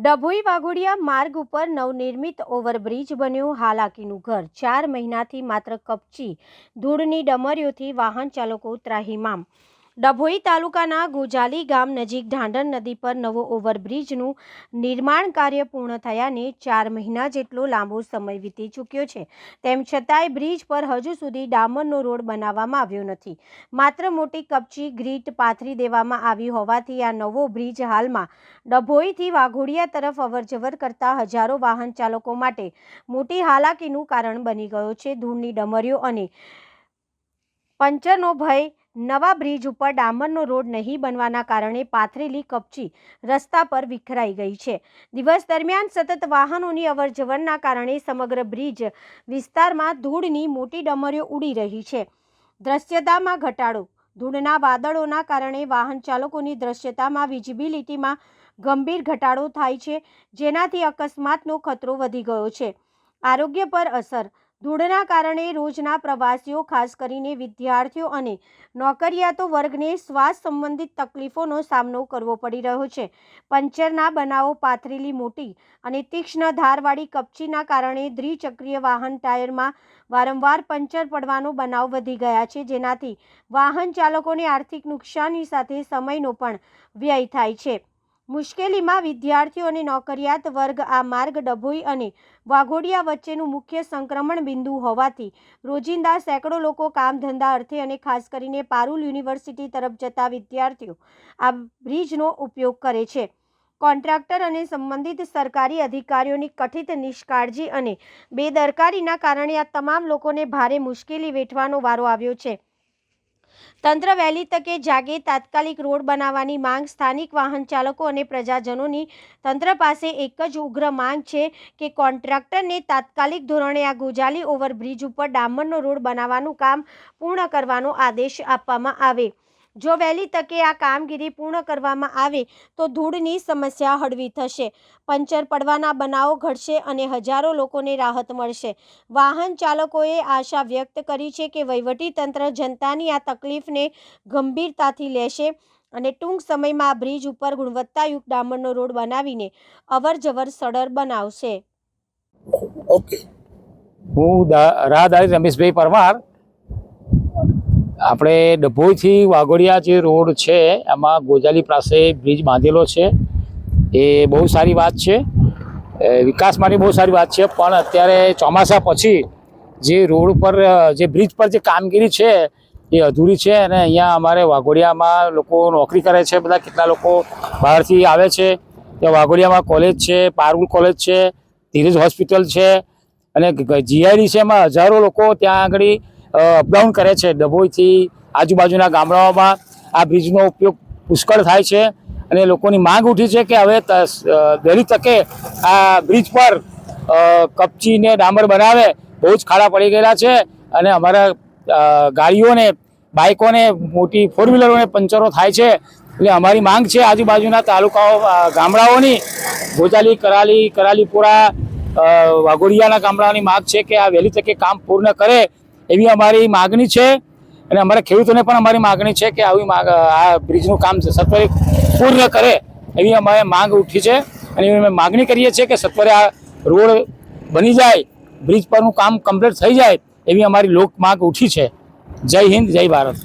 ડભોઈ વાઘોડિયા માર્ગ ઉપર નવનિર્મિત ઓવરબ્રિજ બન્યું. હાલાકીનું ઘર ચાર મહિનાથી માત્ર કપચી, ધૂળની ડમરીઓથી વાહન ચાલકો ત્રાહિમામ ડભોઈ તાલુકાના ગોજાલી ગામ નજીક ઢાંડર નદી પર નવો ઓવરબ્રિજનું નિર્માણ કાર્ય પૂર્ણ થયાને ચાર મહિના જેટલો લાંબો સમય વીતી ચૂક્યો છે. તેમ છતાંય બ્રિજ પર હજુ સુધી ડામરનો રોડ બનાવવામાં આવ્યો નથી. માત્ર મોટી કપચી ગ્રીટ પાથરી દેવામાં આવી હોવાથી આ નવો બ્રિજ હાલમાં ડભોઈથી વાઘોડિયા તરફ અવરજવર કરતા હજારો વાહન ચાલકો માટે મોટી હાલાકીનું કારણ બની ગયો છે. ધૂળની ડમરીઓ અને પંચરનો ભય નવા બ્રિજ ઉપર ડામરનો રોડ નહીં બનવાના કારણે પાથરેલી કપચી રસ્તા પર વિખરાઈ ગઈ છે. દિવસ દરમિયાન સતત વાહનોની અવરજવરના કારણે સમગ્ર બ્રિજ વિસ્તારમાં ધૂળની મોટી ડમરીઓ ઉડી રહી છે. દ્રશ્યતામાં ઘટાડો, ધૂળના વાદળોના કારણે વાહન ચાલકોની દ્રશ્યતામાં વિઝિબિલિટીમાં ગંભીર ઘટાડો થાય છે, જેનાથી અકસ્માતનો ખતરો વધી ગયો છે. આરોગ્ય પર અસર ધૂળના કારણે રોજના પ્રવાસીઓ, ખાસ કરીને વિદ્યાર્થીઓ અને નોકરિયાતો વર્ગને શ્વાસ સંબંધિત તકલીફોનો સામનો કરવો પડી રહ્યો છે. પંચરના બનાવો પાથરેલી મોટી અને તીક્ષ્ણ ધારવાળી કપચીના કારણે દ્વિચક્રીય વાહન ટાયરમાં વારંવાર પંચર પડવાનો બનાવ વધી ગયા છે, જેનાથી વાહન ચાલકોને આર્થિક નુકસાની સાથે સમયનો પણ વ્યય થાય છે. મુશ્કેલીમાં વિદ્યાર્થીઓ અને નોકરિયાત વર્ગ આ માર્ગ ડભોઈ અને વાઘોડિયા વચ્ચેનું મુખ્ય સંક્રમણ બિંદુ હોવાથી રોજિંદા સેંકડો લોકો કામ ધંધા અર્થે અને ખાસ કરીને પારુલ યુનિવર્સિટી તરફ જતા વિદ્યાર્થીઓ આ બ્રિજનો ઉપયોગ કરે છે. કોન્ટ્રાક્ટર અને સંબંધિત સરકારી અધિકારીઓની કથિત નિષ્કાળજી અને બેદરકારીના કારણે આ તમામ લોકોને ભારે મુશ્કેલી વેઠવાનો વારો આવ્યો છે. તંત્ર વહેલી તકે જાગે તાત્કાલિક રોડ બનાવવાની માંગ સ્થાનિક વાહન ચાલકો અને પ્રજાજનોની. તંત્ર પાસે એક જ ઉગ્ર માંગ છે કે કોન્ટ્રાક્ટરને તાત્કાલિક ધોરણે આ ગોજાલી ઓવરબ્રિજ ઉપર ડામરનો રોડ બનાવવાનું કામ પૂર્ણ કરવાનો આદેશ આપવામાં આવે. જો વહેલી તકે આ કામગીરી પૂર્ણ કરવામાં આવે, તો ધૂળની સમસ્યા હળવી થશે. પંચર પડવાના બનાવો ઘટશે અને હજારો લોકોને રાહત મળશે. વાહન ચાલકોએ આશા વ્યક્ત કરી છે કે વહીવટીતંત્ર જનતાની આ તકલીફને ગંભીરતાથી લેશે અને ટૂંક સમયમાં આ બ્રિજ ઉપર ગુણવત્તાયુક્ત ડામરનો રોડ બનાવીને અવરજવર સરળ બનાવશે. ઓકે હું રાહદારી રમેશભાઈ પરમાર. આપણે ડભોઈથી વાઘોડિયા જે રોડ છે, એમાં ગોજાલી પાસે બ્રિજ બાંધેલો છે. એ બહુ સારી વાત છે. વિકાસ માટે બહુ સારી વાત છે, પણ અત્યારે ચોમાસા પછી જે રોડ પર જે બ્રિજ પર જે કામગીરી છે, એ અધૂરી છે અને અહીંયા અમારે વાઘોડિયામાં લોકો નોકરી કરે છે, બધા કેટલા લોકો બહારથી આવે છે. ત્યાં વાઘોડિયામાં કોલેજ છે, પારુલ કોલેજ છે, ધીરજ હોસ્પિટલ છે અને જીઆઈડી છે, એમાં હજારો લોકો ત્યાં આગળ અપડાઉન કરે છે. ડભોઈથી આજુબાજુના ગામડાઓમાં આ બ્રિજનો ઉપયોગ પુષ્કળ થાય છે અને લોકોની માંગ ઉઠી છે કે હવે વહેલી તકે આ બ્રિજ પર કપચીને કપચી ડામર બનાવે. બહુ જ ખાડા પડી ગયેલા છે અને અમારા ગાડીઓને, બાઇકોને, મોટી ફોર વ્હીલરોને પંચરો થાય છે. એટલે અમારી માંગ છે આજુબાજુના તાલુકાઓ ગામડાઓની. ભોજાલી કરાલી, કરાલીપુરા વાઘોડિયાના ગામડાઓની માંગ છે કે આ વહેલી તકે કામ પૂર્ણ કરે એવી અમારી માગણી છે અને અમારા ખેડૂતોને પણ અમારી માગણી છે કે આવી આ બ્રિજનું કામ સત્વરે પૂર્ણ કરે એવી અમારે માંગ ઉઠી છે. અને અમે માગણી કરીએ છીએ કે સત્વરે આ રોડ બની જાય, બ્રિજ પરનું કામ કમ્પ્લીટ થઈ જાય એવી અમારી લોક માંગ ઉઠી છે. જય હિન્દ, જય ભારત.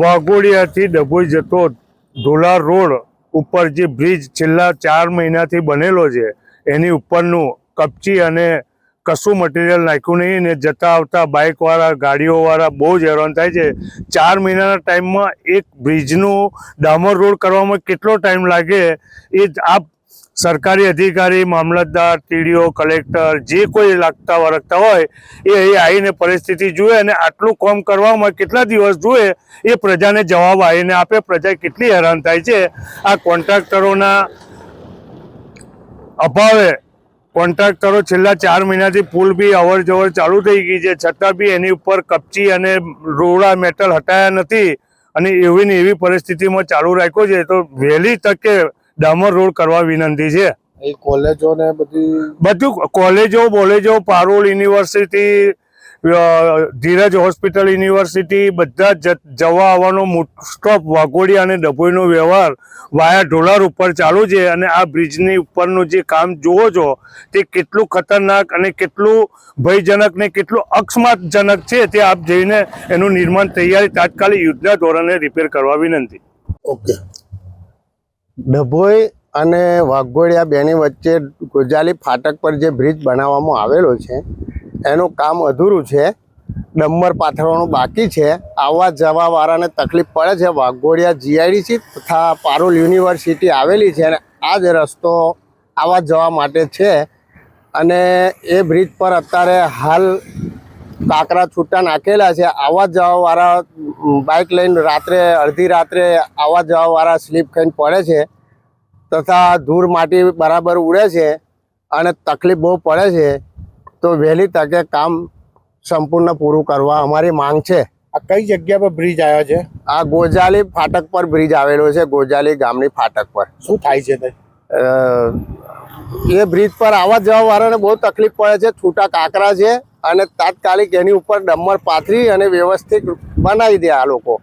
વાઘોડિયાથી ડભોઈ જતો ઢોલા રોડ ઉપર જે બ્રિજ છેલ્લા ચાર મહિનાથી બનેલો છે, એની ઉપરનું કપચી અને કશું મટીરિયલ નાખ્યું નહીં ને જતા આવતા બાઇકવાળા ગાડીઓવાળા બહુ જ હેરાન થાય છે. ચાર મહિનાના ટાઈમમાં એક બ્રિજનું ડામર રોડ કરવામાં કેટલો ટાઈમ લાગે એ આપ સરકારી અધિકારી, મામલતદાર ટીડીઓ કલેક્ટર જે કોઈ લાગતા વળગતા હોય એ અહીં આવીને પરિસ્થિતિ જુએ અને આટલું કામ કરવામાં કેટલા દિવસ જુએ એ પ્રજાને જવાબ આવીને આપે. પ્રજા કેટલી હેરાન થાય છે. આ કોન્ટ્રાક્ટરોના અભાવે કોન્ટ્રાક્ટરો છેલ્લા ચાર મહિનાથી પુલ બી અવર જવર ચાલુ થઈ ગઈ છે. છતાં બી એની ઉપર કપચી અને રોડા મેટલ હટાયા નથી અને એવી ને એવી પરિસ્થિતિમાં ચાલુ રાખ્યો છે. તો વહેલી તકે ડામર રોડ કરવા વિનંતી છે. કોલેજો ને બધી બધું કોલેજો બોલેજો Parul university Dhiraj hospital, university બધા જ જવા આવવાનો સ્ટોપ વાઘોડિયા અને ડભોઈનો વ્યવહાર વાયા ઢોલાર ઉપર ચાલુ છે અને આ બ્રિજની ઉપરનું જે કામ જુઓ છો, તે કેટલું ખતરનાક અને કેટલું ભયજનક ને કેટલું અકસ્માતજનક છે તે આપ જઈને એનું નિર્માણ તૈયારી તાત્કાલિક યુદ્ધના ધોરણે રિપેર કરવા વિનંતી. ઓકે. ડભોઈ અને વાઘોડિયા બેની વચ્ચે ગોજાલી ફાટક પર જે બ્રિજ બનાવવામાં આવેલો છે એનું કામ અધૂરું છે. ડમ્બર પાથરવાનું બાકી છે. આવવા જવા વાળાને તકલીફ પડે છે. વાઘોડિયા જીઆઈડીસી તથા પારુલ યુનિવર્સિટી આવેલી છે અને આ જ રસ્તો આવવા જવા માટે છે. અને એ બ્રિજ પર અત્યારે હાલ કાંકરા છૂટા નાખેલા છે. આવવા જવાવાળા બાઇક લઈને રાત્રે, અડધી રાત્રે આવવા જવાવાળા સ્લીપ ખાઈને પડે છે. તથા ધૂળ માટી બરાબર ઉડે છે અને તકલીફ બહુ પડે છે. તો વહેલી તકે કામ સંપૂર્ણ પૂરું કરવા અમારી માંગ છે. આ કઈ જગ્યા પર બ્રિજ આવ્યો છે? આ ગોજાલી ફાટક પર બ્રિજ આવેલો છે ગોજાલી ગામની ફાટક પર. શું થાય છે તે? એ બ્રિજ પર આવવા જવા વાળાને બહુ તકલીફ પડે છે છૂટા કાંકરા છે અને તાત્કાલિક એની ઉપર ડમર પાથરી અને વ્યવસ્થિત બનાવી દે આ લોકો.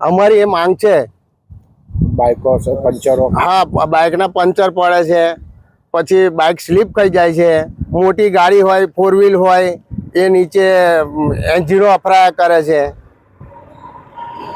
અમારી એ માંગ છે. બાઇકો પંચરો? હા બાઇકના પંચર પડે છે. પછી બાઇક સ્લીપ થઈ જાય છે. મોટી ગાડી હોય ફોર વ્હીલ હોય, એ નીચે એન્જિનો અફરાયા કરે છે.